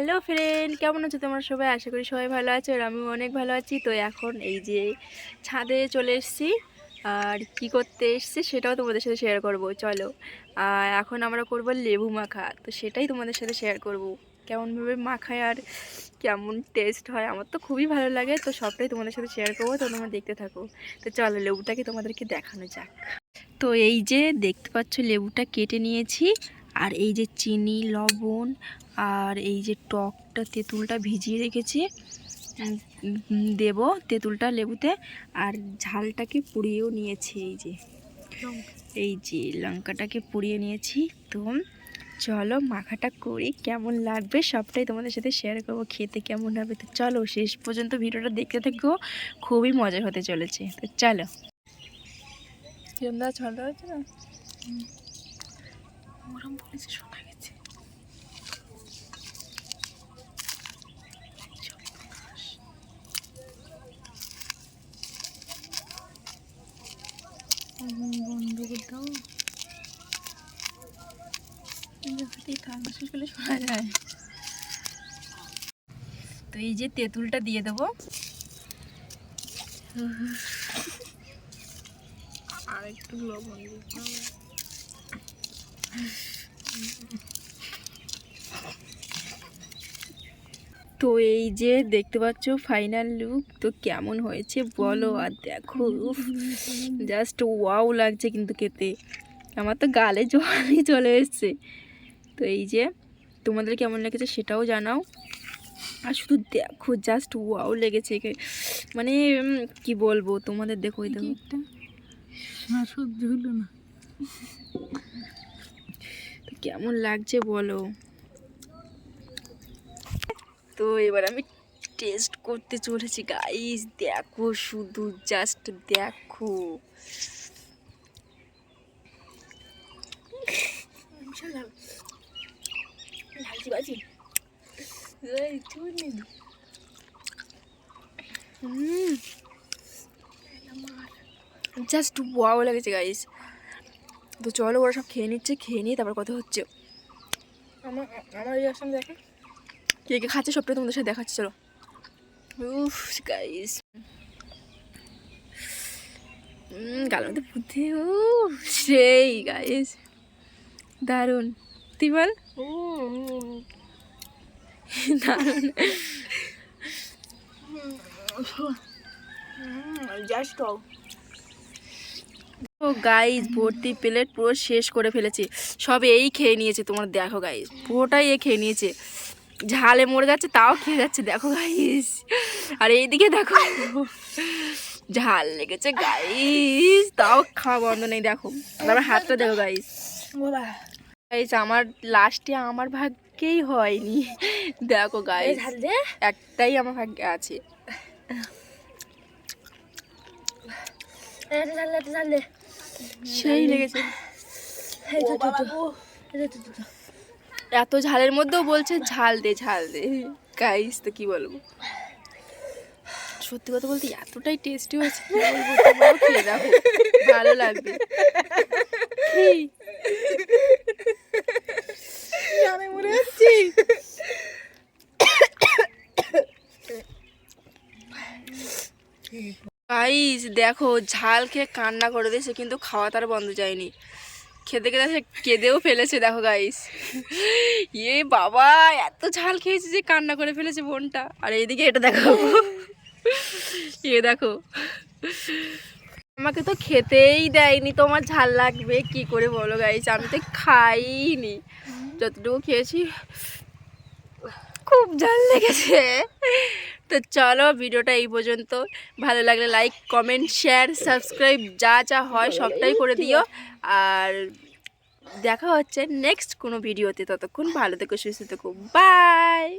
Hello friend, কেমন আছো তোমরা সবাই? আশা করি সবাই ভালো আছো আর আমিও অনেক ভালো আছি। তো এখন এই যে ছাদে চলে এসেছি আর কি করতে এসেছি সেটাও তোমাদের সাথে শেয়ার করব, চলো। আর এখন আমরা করব লেবু মাখা, তো সেটাই তোমাদের সাথে শেয়ার করব। কেমনভাবে মাখায় আর কেমন টেস্ট হয়, আমার তো খুবই ভালো লাগে। তো সবটাই তোমাদের সাথে শেয়ার করব, তো তোমরা দেখতে থাকো। তো চলো লেবুটাকে তোমাদেরকে দেখানো যাক। তো এই যে দেখতে পাচ্ছ লেবুটা কেটে নিয়েছি। আর এই যে চিনি, লবণ আর এই যে টকটা তেঁতুলটা ভিজিয়ে রেখেছি দেব তেঁতুলটা লেবুতে। আর ঝালটাকে পুড়িয়েও নিয়েছি এই যে। এই যে লঙ্কাটাকে পুড়িয়ে নিয়েছি। তো চলো মাখাটা করি, কেমন লাগবে সবটাই তোমাদের সাথে শেয়ার করব, খেতে কেমন হবে? তো চলো শেষ পর্যন্ত ভিডিওটা দেখতে থাকো, খুবই মজা হতে চলেছে। তো চলো। না? ওরম বলেছে শোনা গেছে। বন্ধ করতাম শোনা যায়। তো এই যে তেঁতুলটা দিয়ে দেবো। আর একটু লবণ দিতে তো এই যে দেখতে পাচ্ছ ফাইনাল লুক তো কেমন হয়েছে বলো? আর দেখো জাস্ট ওয়াও লাগছে কিন্তু খেতে। আমার তো গালে জলই চলে এসছে। তো এই যে তোমাদের কেমন লেগেছে সেটাও জানাও। আর শুধু দেখো জাস্ট ওয়াও লেগেছে মানে কি বলব তোমাদের দেখো এই দেখো। কেমন লাগছে বলো? তো এবার আমি টেস্ট করতে চলেছি গাইস দেখো শুধু জাস্ট দেখো। জাস্ট ওয়াও লেগেছে গাইস তো চলো ওরা সব খেয়ে নিচ্ছে খেয়ে নিয়ে তারপর কথা হচ্ছে। আমার আমার রিয়াকশন দেখে। কে কে খাচ্ছে সবটাই তোমাদের সাথে দেখাচ্ছি চলো। উফ গাইস গালের মধ্যে বুদ্ধি ও সেই গাইস দারুণ। তুই বল দারুণ জাস্ট ও গাইস ভর্তি প্লেট পুরো শেষ করে ফেলেছি। সব এই খেয়ে নিয়েছে তোমার দেখো গাইস পুরোটাই এ খেয়ে নিয়েছে। ঝালে মরে যাচ্ছে তাও খেয়ে যাচ্ছে দেখো গাইস আর এইদিকে দেখো ঝাল লেগেছে গাইস তাও খাওয়া বন্ধ নেই দেখো। তারপর হাতটা দেখো গাইস গাইস আমার লাস্টে আমার ভাগ্যেই হয়নি। দেখো এই গাইস একটাই আমার ভাগ্যে আছে। সেই লেগেছে। এত ঝালের মধ্যেও বলছে ঝাল দে ঝাল দে। গাইস তো কি বলব? সত্যি কথা বলতে এতটাই টেস্টি হয়েছে খেয়ে দেখো। ভালো লাগবে। গাইস দেখো ঝাল খেয়ে কান্না করে দিয়েছে কিন্তু খাওয়া তার বন্ধ যায়নি। খেতে খেতে সে কেঁদেও ফেলেছে, দেখো গাইস এ বাবা, এত ঝাল খেয়েছে যে কান্না করে ফেলেছে বোনটা। আর এইদিকে এটা দেখো। এ দেখো। আমাকে তো খেতেই দেয়নি, তোমার ঝাল লাগবে, কি করে বলো গাইস আমি তো খাইনি। যতটুকু খেয়েছি, খুব ঝাল লেগেছে। তো চলো ভিডিওটা এই পর্যন্ত। ভালো লাগলে লাইক কমেন্ট শেয়ার সাবস্ক্রাইব যা যা হয় সবটাই করে দিও। আর দেখা হচ্ছে নেক্সট কোনো ভিডিওতে ততক্ষণ ভালো থেকো, সুস্থ থেকো। বাই